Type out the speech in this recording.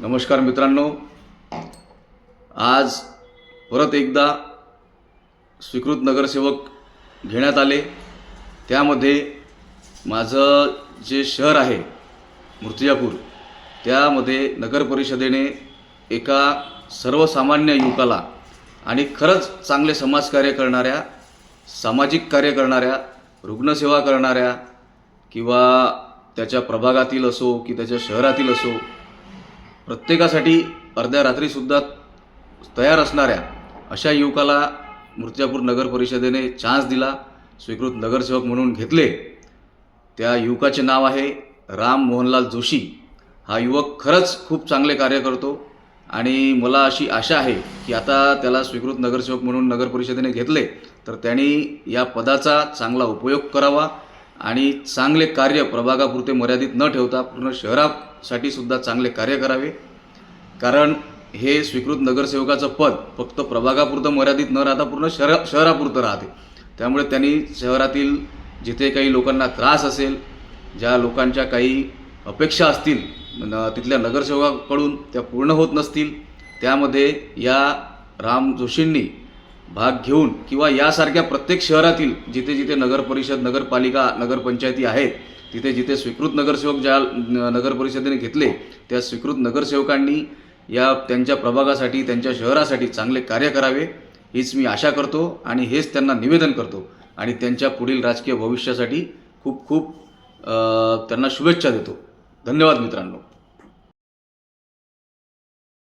नमस्कार मित्रांनो. आज परत एकदा स्वीकृत नगरसेवक घेण्यात आले. त्यामध्ये माझं जे शहर आहे मूर्तिजापूर त्यामध्ये नगर परिषदेने एका सर्वसामान्य युवकाला आणि खरंच चांगले समाजकार्य करणाऱ्या सामाजिक कार्य करणाऱ्या रुग्णसेवा करणाऱ्या किंवा त्याच्या प्रभागातील असो की त्याच्या शहरातील असो प्रत्येकासाठी अर्ध्या रात्रीसुद्धा तयार असणाऱ्या अशा युवकाला मूर्तिजापूर नगर परिषदेने चान्स दिला स्वीकृत नगरसेवक म्हणून घेतले. त्या युवकाचे नाव आहे राम मोहनलाल जोशी. हा युवक खरंच खूप चांगले कार्य करतो आणि मला अशी आशा आहे की आता त्याला स्वीकृत नगरसेवक म्हणून नगर परिषदेने घेतले तर त्यांनी या पदाचा चांगला उपयोग करावा. आणि चांगले कार्य प्रभागापुरते मर्यादित न ठेवता पूर्ण शहरासाठी सुद्धा चांगले कार्य करावे. कारण हे स्वीकृत नगरसेवकाचं पद फक्त प्रभागापुरतं मर्यादित न राहता पूर्ण शहरा शहरापुरतं राहते. त्यामुळे त्यांनी शहरातील जिथे काही लोकांना त्रास असेल ज्या लोकांच्या काही अपेक्षा असतील न तिथल्या नगरसेवकाकडून त्या पूर्ण होत नसतील त्यामध्ये या राम जोशींनी भाग घेऊन किंवा यासारख्या प्रत्येक शहरातील जिथे जिथे नगरपरिषद नगरपालिका नगरपंचायती आहेत तिथे जिथे स्वीकृत नगरसेवक ज्या न- घेतले त्या स्वीकृत नगरसेवकांनी या त्यांच्या प्रभागासाठी त्यांच्या शहरासाठी चांगले कार्य करावे हीच मी आशा करतो आणि हेच त्यांना निवेदन करतो. आणि त्यांच्या पुढील राजकीय भविष्यासाठी खूप खूप त्यांना शुभेच्छा देतो. धन्यवाद मित्रांनो.